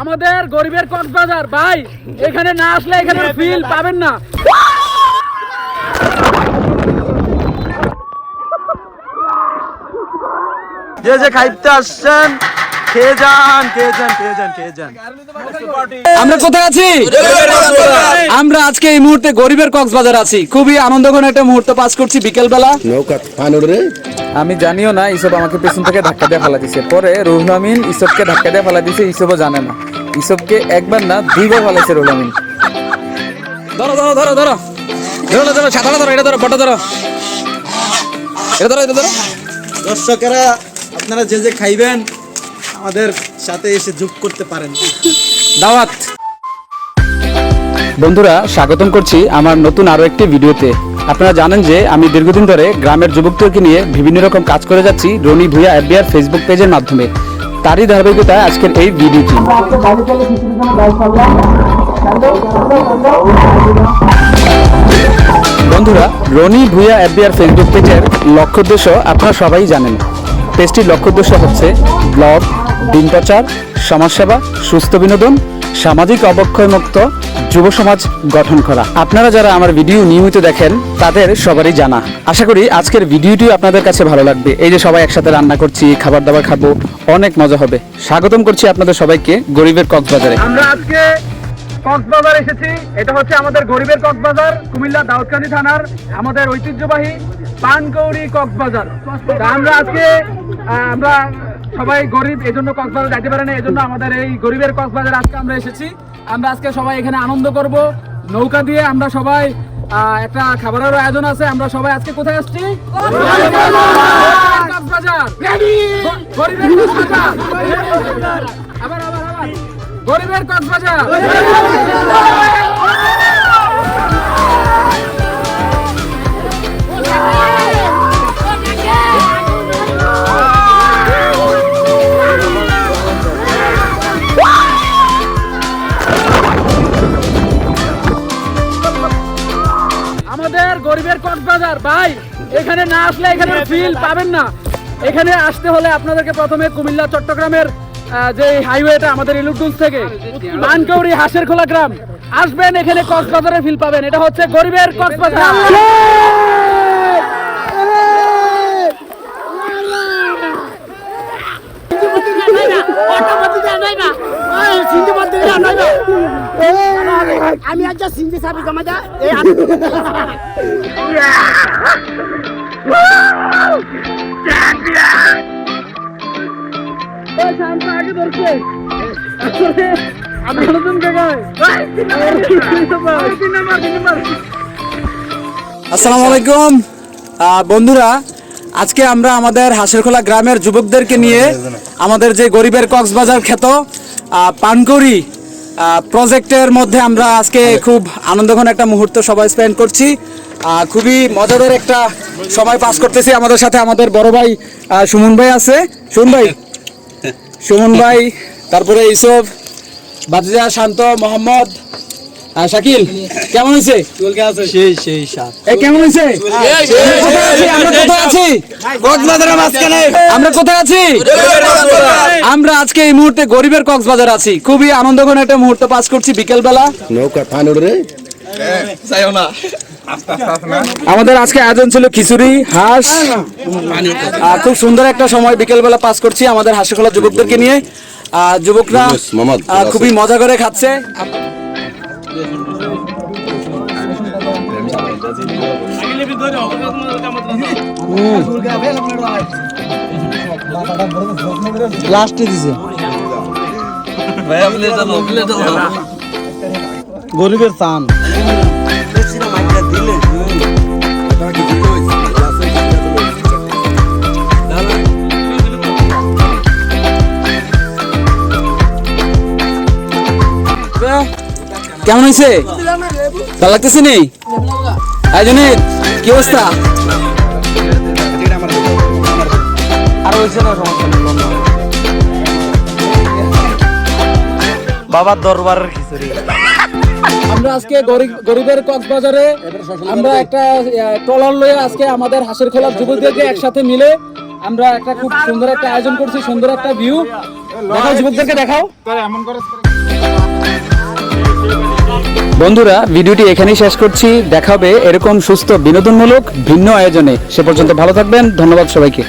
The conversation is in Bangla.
আমাদের গরিবের কক্সবাজার ভাই এখানে না আসলে এখানে ফিল পাবেন না। যে যে খাইতে আসছেন যান যান যান যান? আমরা কোথায় আছি? আমরা আজকে এই মুহূর্তে গরিবের কক্সবাজার আছি। খুবই আনন্দঘন একটা মুহূর্ত পাস করছি বিকেল বেলা নৌকা ফানুর রে আমি জানিও না ইসব আমাকে পেছন থেকে ধাক্কা দিয়ে ফেলা দিছে। পরে রুহুল আমিন ইসবকে ধাক্কা দিয়ে ফেলা দিছে ইসবও জানে না। ইসবকে একবার না দুইবার ফেলাইছে রুহুল আমিন। ধরো ধরো ধরো ধরো। ধরো ধরো ধরো এটা ধরো বটা ধরো। এটা ধরো এটা ধরো। দর্শকেরা আপনারা যে যে খাইবেন আমাদের সাথে এসে যোগ করতে পারেন। দাওয়াত। বন্ধুরা, স্বাগতম করছি আমার নতুন আরও একটি ভিডিওতে। আপনারা জানেন যে আমি দীর্ঘদিন ধরে গ্রামের যুবকদেরকে নিয়ে বিভিন্ন রকম কাজ করে যাচ্ছি রনি ভুইয়া এফবিআর ফেসবুক পেজের মাধ্যমে। তারই ধারাবাহিকতায় আজকের এই ভিডিওটি। বন্ধুরা, রনি ভুইয়া এফবিআর ফেসবুক পেজের লক্ষ্য উদ্দেশ্য আপনারা সবাই জানেন। পেজটির লক্ষ্য উদ্দেশ্য হচ্ছে, ব্লগ দিন প্রচার সমাজসেবা, সুস্থ বিনোদন, সামাজিক অবক্ষয়মুক্ত, যুব সমাজ গঠন করা। আপনারা যারা আমার ভিডিও নিয়মিত দেখেন, তাদের সবারই জানা। আশা করি আজকের ভিডিওটি আপনাদের কাছে ভালো লাগবে। এই যে সবাই একসাথে রান্না করছি, খাবার দাবার খাব, অনেক মজা হবে। স্বাগতম করছি আপনাদের সবাইকে গরিবের কক্সবাজারে। আমরা আজকে কক্সবাজার এসেছি। এটা হচ্ছে আমাদের গরিবের কক্সবাজার, কুমিল্লা দাউদকান্দি থানার আমাদের ঐতিহ্যবাহী পানকৌড়ি কক্সবাজার। আমরা আজকে আমরা সবাই গরিব এই জন্য কক্সবাজার যাইতে পারে না এই জন্য আমাদের এই গরিবের কক্সবাজার আজকে আমরা এসেছি। আমরা আজকে সবাই এখানে আনন্দ করব নৌকা দিয়ে আমরা সবাই আহ, একটা খাবারের আয়োজন আছে আমরা সবাই আজকে কোথায় আসছি? গরিবের কক্সবাজার। আমাদের গরিবের কক্সবাজার। ভাই, এখানে না আসলে এখানে ফিল পাবেন না। এখানে আসতে হলে আপনাদেরকে প্রথমে কুমিল্লা, চট্টগ্রামের যে হাইওয়েটা আমাদের ইলুকডুল থেকে মানকৌড়ি হাঁসের খোলা গ্রাম। আসবেন, এখানে কক্সবাজারের ফিল পাবেন। এটা হচ্ছে গরিবের কক্সবাজার। আমি আজ সিন্ধি সাবি জমা আসসালামু আলাইকুম। বন্ধুরা, আজকে আমরা আমাদের হাসেরখোলা গ্রামের যুবকদেরকে নিয়ে আমাদের যে গরিবের কক্সবাজার খ্যাত পানকড়ি প্রজেক্টের মধ্যে আমরা আজকে খুব আনন্দঘন একটা মুহূর্ত সবাই স্পেন্ড করছি। খুবই মজাদার একটা সময় পাস করতেছি আমাদের সাথে আমাদের বড় ভাই সুমন ভাই আছে। সুমন ভাই। সুমন ভাই তারপরে ইসব বাদিজা শান্ত মোহাম্মদ আহ, শাকিল কেমন হয়েছে? সেই সেই সাত এ কেমন হয়েছে? আমরা কোথায় আছি? আমরা কোথায় আছি? আমরা আজকে এই মুহূর্তে গরিবের কক্সবাজার আছি। খুবই আনন্দঘন একটা মুহূর্ত পাস করছি বিকেল বেলা নৌকা ফানুর রে। আমাদের আজকে আয়োজন ছিল খিচুড়ি হাঁস। আহ, খুব সুন্দর একটা সময় বিকেল বেলা পাস করছি আমাদের হাসিখোলা যুবকদেরকে নিয়ে। যুবকরা খুবই মজা করে খাচ্ছে। লাস্টে দিছে। গরিবের চান। কেমন হয়েছে ভালো লাগতেছে নি? আয়োজনে কি অবস্থা? হয়েছে না সমস্যা বাবার দরবারের খিচুড়ি। আমরা আজকে গরিবের কক্সবাজারে আমরা একটা ট্রলার লয়ে আজকে আমাদের হাসের যুবকদেরকে একসাথে মিলে আমরা একটা খুব সুন্দর একটা আয়োজন করছি সুন্দর একটা ভিউ দেখাও যুবকদেরকে দেখাও। বন্ধুরা ভিডিওটি এখানেই শেষ করছি। দেখাবে এরকম সুস্থ বিনোদনমূলক ভিন্ন আয়োজনে। সে পর্যন্ত ভালো থাকবেন। ধন্যবাদ সবাইকে।